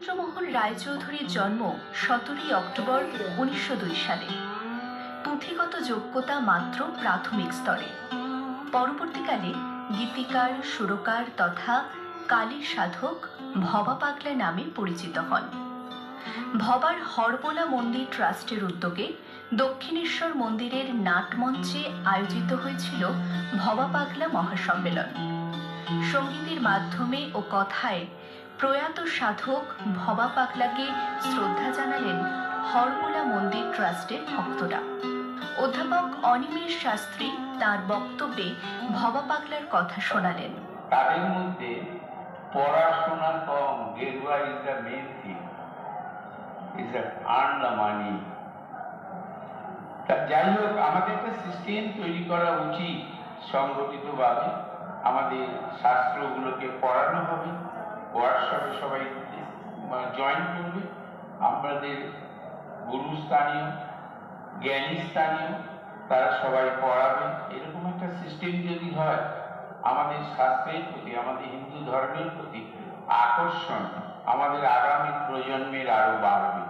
রায়চৌধুরীর জন্ম সতেরোই অক্টোবর উনিশশো দুই সালে। পুঁথিগত যোগ্যতা মাত্র প্রাথমিক স্তরে। পরবর্তীকালে গীতিকার, সুরকার তথা কালীর সাধক ভবা পাগলা নামে পরিচিত হন। ভবার হরবোলা মন্দির ট্রাস্টের উদ্যোগে দক্ষিণেশ্বর মন্দিরের নাটমঞ্চে আয়োজিত হয়েছিল ভবা পাগলা মহাসম্মেলন। সঙ্গীতের মাধ্যমে ও কথায় প্রয়াত সাধক ভবা পাকলাকে শ্রদ্ধা জানালেন হরবোলা মন্দির ট্রাস্টের ভক্তরা। অধ্যাপক অনিমেষ শাস্ত্রী তার বক্তব্যে ভবা পাকলার কথা শোনালেন। তাদের মধ্যে পড়াশোনা কম, গেরুয়া is the main thing is earn the money তা যাই হোক আমাদের একটা সিস্টেম তৈরি করা উচিত সংগঠিতভাবে। আমাদের শাস্ত্রগুলোকে পড়ানো হবে। ওয়ার্কশপে সবাই জয়েন করবে। আমাদের গুরুস্থানীয় জ্ঞানী স্থানীয় তারা সবাই পড়াবে। এরকম একটা সিস্টেম যদি হয় আমাদের শাস্ত্রের প্রতি আমাদের হিন্দু ধর্মের প্রতি আকর্ষণ আমাদের আগামী প্রজন্মের আরও বাড়বে।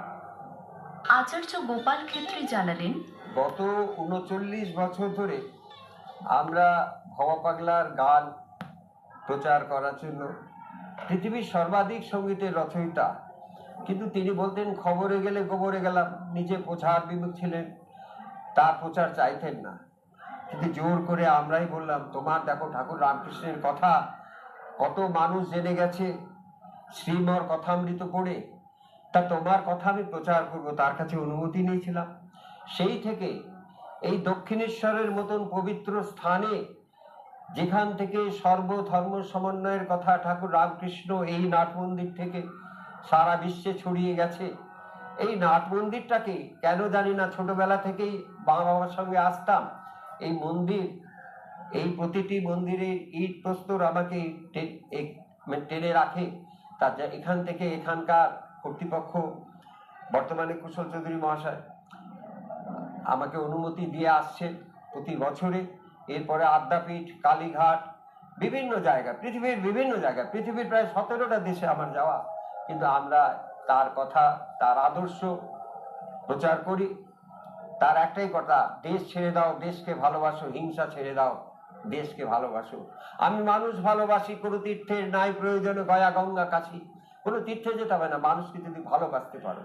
আচার্য গোপাল ক্ষেত্রী জানালেন গত উনচল্লিশ বছর ধরে আমরা ভবা পাগলার গান প্রচার করার জন্য পৃথিবীর সর্বাধিক সঙ্গীতের রচয়িতা। কিন্তু তিনি বলতেন, খবরে গেলে গোবরে গেলাম, নিজে প্রচার বিমুখ ছিলেন, তার প্রচার চাইতেন না। কিন্তু জোর করে আমরাই বললাম, তোমার দেখো ঠাকুর রামকৃষ্ণের কথা, কত মানুষ জেনে গেছে, শ্রীমর কথামৃত পড়ে, তা তোমার কথা আমি প্রচার করব, তার কাছে অনুমতি নিয়েছিলাম। সেই থেকে এই দক্ষিণেশ্বরের মতন পবিত্র স্থানে যেখান থেকে সর্বধর্ম সমন্বয়ের কথা ঠাকুর রামকৃষ্ণ এই নাট মন্দির থেকে সারা বিশ্বে ছড়িয়ে গেছে। এই নাট মন্দিরটাকে কেন জানি না ছোটবেলা থেকেই মা বাবার সঙ্গে আসতাম। এই মন্দির, এই প্রতিটি মন্দিরের ইট প্রস্তর আমাকে মানে টেনে রাখে। তা এখান থেকে এখানকার কর্তৃপক্ষ, বর্তমানে কুশল চৌধুরী মহাশয়, আমাকে অনুমতি দিয়ে আসছেন প্রতি বছরে। এরপরে আদ্যাপীঠ, কালীঘাট, বিভিন্ন জায়গা, পৃথিবীর বিভিন্ন জায়গা, পৃথিবীর প্রায় সতেরোটা দেশে আমার যাওয়া। কিন্তু আমরা তার কথা, তার আদর্শ প্রচার করি। তার একটাই কথা, দেশ ছেড়ে দাও, দেশকে ভালোবাসো, হিংসা ছেড়ে দাও, দেশকে ভালোবাসো। আমি মানুষ ভালোবাসি, কোনো তীর্থের নাই প্রয়োজনে, গয়া, গঙ্গা কাছি কোনো তীর্থে যেতে হবে না, মানুষকে যদি ভালোবাসতে পারো।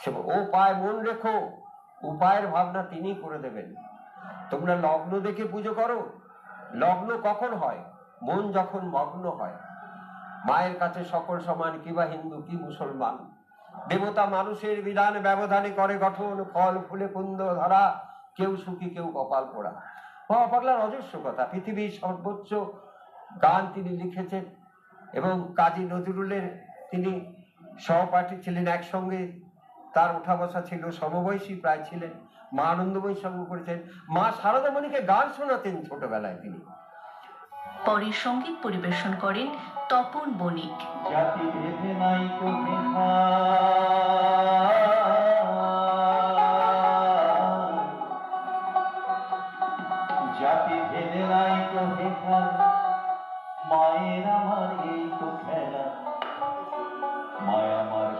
সে ও পায় মন রেখো, উপায়ের ভাবনা তিনি করে দেবেন। তোমরা লগ্ন দেখে পুজো করো। লগ্ন কখন হয়? মন যখন মগ্ন হয়। মায়ের কাছে সকল সমান কিবা হিন্দু, কি মুসলমান? দেবতা মানুষের বিধান, ব্যবধানে করে গঠন, ফল, ফুলে কুন্দ, ধরা, কেউ সুখী, কেউ কপাল পোড়া। বাবা পাগলার অজস্র কথা, পৃথিবীর সর্বোচ্চ গান তিনি লিখেছেন এবং কাজী নজরুলের তিনি সহপাঠী ছিলেন একসঙ্গে। তার ওঠা বসা ছিল সমবয়সী, প্রায় ছিলেন। মা আনন্দময়ী সঙ্গ করেছেন। মা শারদামণিকে গান শোনাতেন ছোটবেলায় তিনি। পরে সংগীত পরিবেশন করেন তপন বণিক। জাতি ভেদে নাই মায়ের আমার এই তো খেলা। মায় আমার